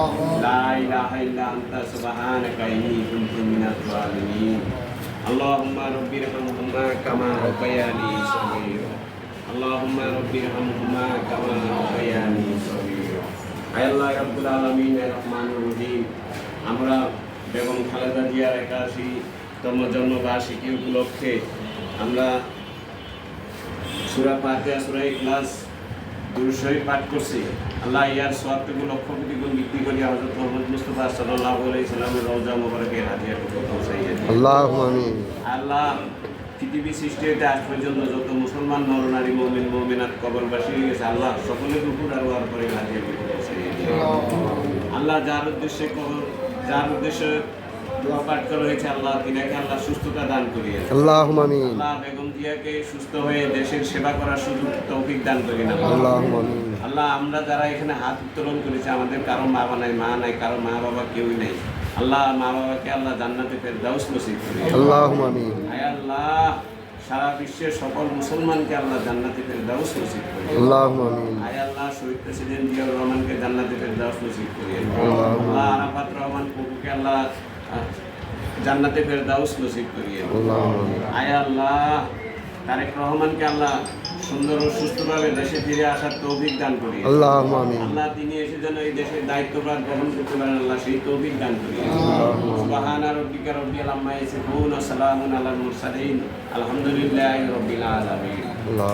لا إله إلا أنت سبحانك إني كنت من الظالمين اللهم رب ارحمهما كما ربياني صغيرا اللهم رب ارحمهما كما ربياني صغيرا আয় আল্লাহ রাব্বুল আলামিন এর রহমানুর রহিম আমরা বেগম খালেদা জিয়ার একাশি তম জন্মবার্ষিকী উপলক্ষে আমরা সুরা পাতিয়া সুরা ইখলাস দুরুশরী পাঠ করছি। আল্লাহ ইয়ার সোয়াবটুকু লক্ষ কোটি গুণ বিক্রি করি হজরত মোহাম্মদ মুস্তফা সাল্লাহ রওজা আল্লাহ আল্লাহ পৃথিবী সৃষ্টি হইতে আজ পর্যন্ত যত মুসলমান নরনারী মমিন মমিনাত কবরবাসী হয়ে গেছে আল্লাহ সকলের উপর আর ওয়ার করে আল্লাহ যার উদ্দেশ্যে কবর যার উদ্দেশ্যে দোয়া পাঠ করা হয়েছে আল্লাহ তিনাকে আল্লাহ সুস্থতা দান করিয়ে আল্লাহ আমিন। আল্লাহ বেগম জিয়াকে সুস্থ হয়ে দেশের সেবা করার সুযোগ তৌফিক দান করি আল্লাহ আমিন। আল্লাহ আমরা যারা এখানে হাত উত্তোলন করেছি আমাদের কারও মা বাবা নাই মা নাই কারও মা বাবা কেউই নাই। আল্লাহ মা বাবাকে আল্লাহ জান্নাতে ফের দাউস নসিব করি আল্লাহ আমিন। আয় আল্লাহ সারা বিশ্বের সকল মুসলমানকে আল্লাহ জান্নাতে ফের দাউস নসিব করি আল্লাহ আমিন। আয় আল্লাহ শহীদ প্রেসিডেন্ট জিয়াউর রহমানকে জান্নাতে ফের দাউস নসিব করি আল্লাহ। আরাফাত রহমান প্রভুকে আল্লাহ জান্নাতে ফের দাউস নসিব করিয়ে আল্লাহ আয় আল্লাহ তারেক রহমানকে আল্লাহ সুন্দর ও সুস্থভাবে দেশে ফিরে আসার তৌফিক দান করি আল্লাহ আল্লাহ তিনি এসে যেন এই দেশের দায়িত্বভার গ্রহণ করতে পারেন আল্লাহ সেই তৌফিক দান করি সুবহানা রব্বিকা রব্বিল আম্মা ইয়াসিফুন ওয়া সালামুন আলাল মুরসালিন। আলহামদুলিল্লাহি রাব্বিল আলামিন। আল্লাহ